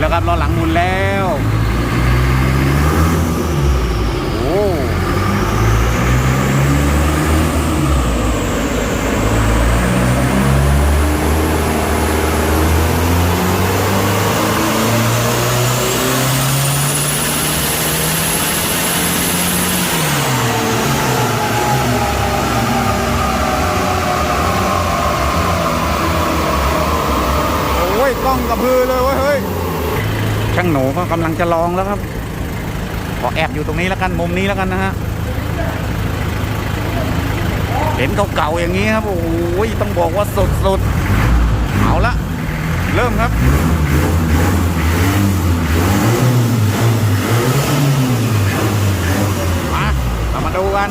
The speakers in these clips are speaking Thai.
แล้วครับล้อหลังหมุนแล้วโอ้โอ้ยกล้องกระพือเลยเว้ยเฮ้ย ช่างหนูก็กำลังจะลองแล้วครับ ขอแอบอยู่ตรงนี้แล้วกันมุมนี้แล้วกันนะฮะเห็นเก่าๆอย่างนี้ครับโอ้ยต้องบอกว่าสุดๆเอาละเริ่มครับมาเรามาดูกัน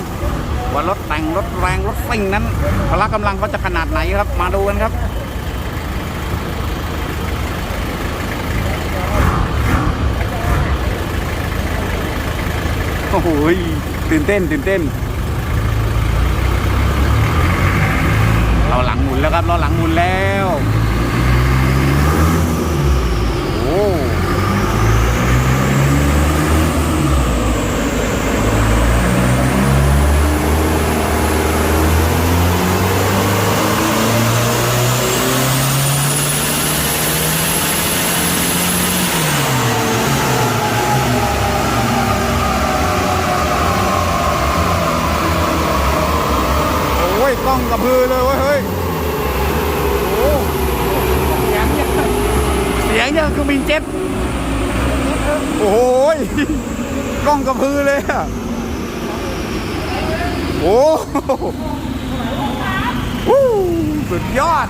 ว่ารถแต่งรถแรงรถซิ่งนั้นพละกำลังเขาจะขนาดไหนครับมาดูกันครับ โอ้โหตื่นเต้นตื่นเต้น เราหลังหมุนแล้วครับ เราหลังหมุนแล้ว โอ้โอ้ย กล้องกระพือเลยเว้ยเฮ้ยโอ้เสียงยังเสียงยังคือบินเจ็ตโอ้ยกล้องกระพือเลยอะโอ้โหสุดยอด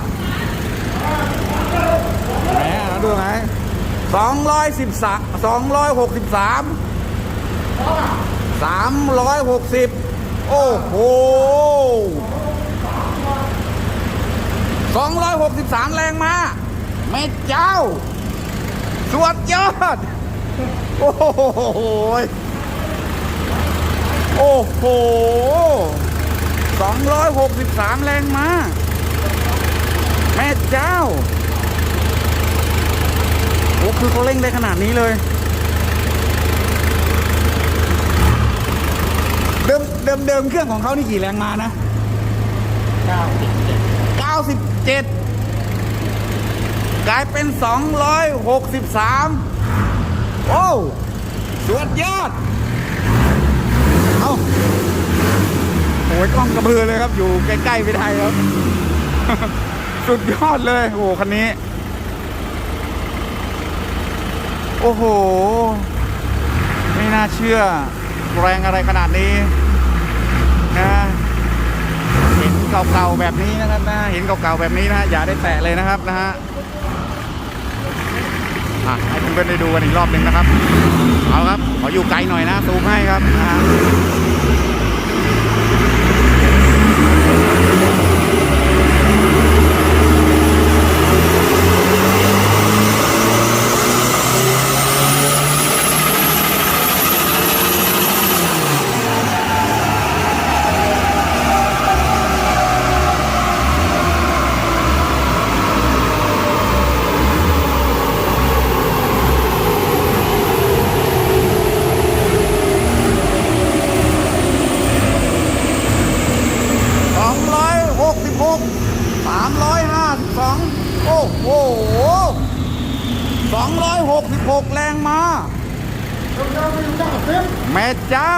แหมดูไหนสองร้อยสิบสามสองร้อยหกสิบสามสามร้อยหกสิบโอ้โห 263 แรงมาแม่เจ้า สวดยอด โอ้โห โอ้โห 263 แรงมาแม่เจ้า โอ้คือเขาเร่งได้ขนาดนี้เลย เดิมเดิมเดิมเครื่องของเขานี่กี่แรงมานะ 97 กลายเป็น263โอ้สวดยอด เอาโอ้ยกล้องกระเบือเลยครับ อยู่ใกล้ๆไปไทยครับ สุดยอดเลย โอ้คันนี้ โอ้โห ไม่น่าเชื่อ แรงอะไรขนาดนี้นะ เห็นเก่าๆแบบนี้นะครับนะเห็นเก่าๆแบบนี้นะอย่าได้แตะเลยนะครับนะฮะอะให้เพื่อนๆได้ดูกันอีกรอบหนึ่งนะครับเอาครับขออยู่ไกลหน่อยนะซูมให้ครับนะฮะ โอ้โหสองร้อยหกสิบหกแรงมาแม่เจ้า